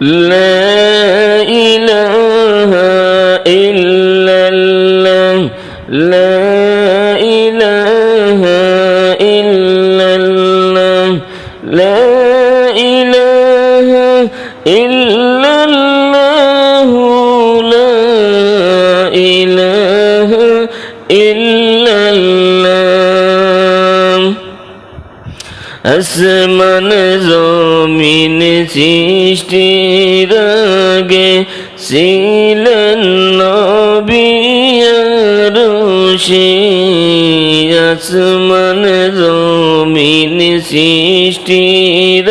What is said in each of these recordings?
لا إله আসমান জমিন সৃষ্টির আগে ছিলেন নবিয়ারশি আসমান জমিন সৃষ্টির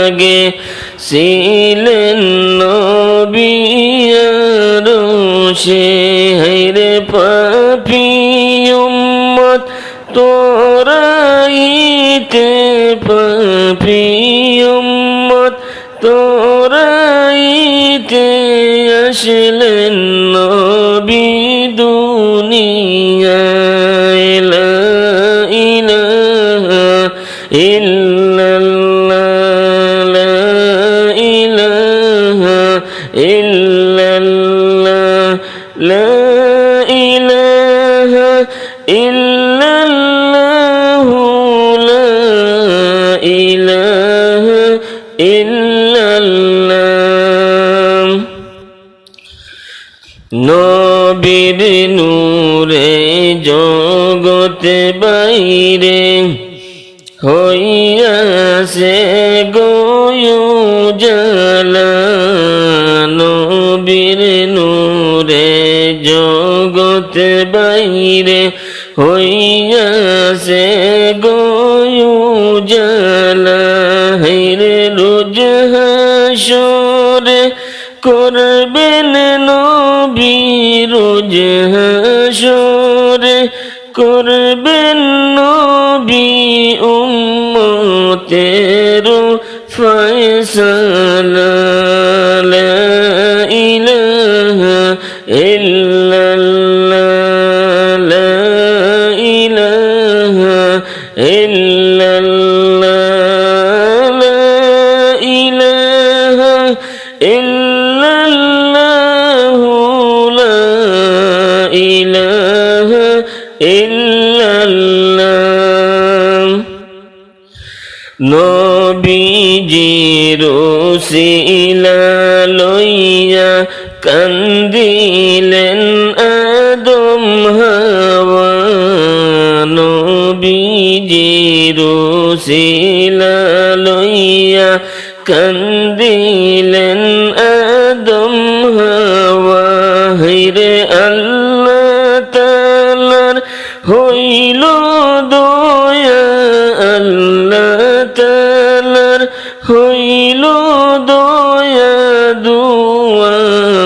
আগে ছিলেন নবিয়ারশি হাইরে পাপি উম্মত তোরাইতে পাপি উম্মত? তোরাইতে আসলেন নবী দুনিয়ায়। ইলাহা ইল্লাল্লাহ, লা ইলাহা ইল্লাল্লাহ, লা ইলাহা ইল্লাল্লাহ নবীর নূরে জগতে বাইরে হইয়াছে গয়ু জালা নবীর নূরে জগতে বাইরে হইয়াছে গয়ু জালা হাইরে রোজ হাসরে নবী রোজ হাসরে করবেন নবী উম্মতের ফয়সালা। লা ইলাহা ইল্লাল্লাহ। লা ইলাহা ইল্লাল্লাহ নবীজির শিলা লইয়া কান্দিলেন আদম হাওয়া। নবীজির শিলা লইয়া কান্দিলেন আদম হাওয়া। হিরে আল্লাহ তালার হইল দয়া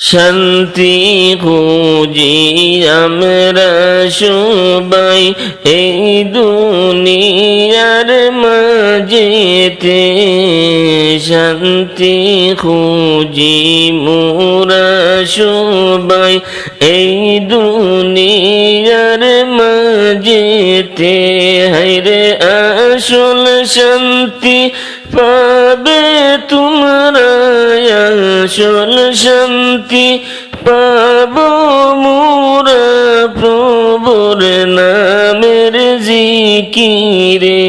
শান্তি খুঁজি আমরা সবাই এই দুনিয়ার মাঝেতে। শান্তি খুঁজি মোরা সবাই এই দুনিয়ার মাঝেতে। হাইরে আসল শান্তি পাবে তোমরা আসল শান্তি পাব? মোরা প্রভুর নামের জিকিরে।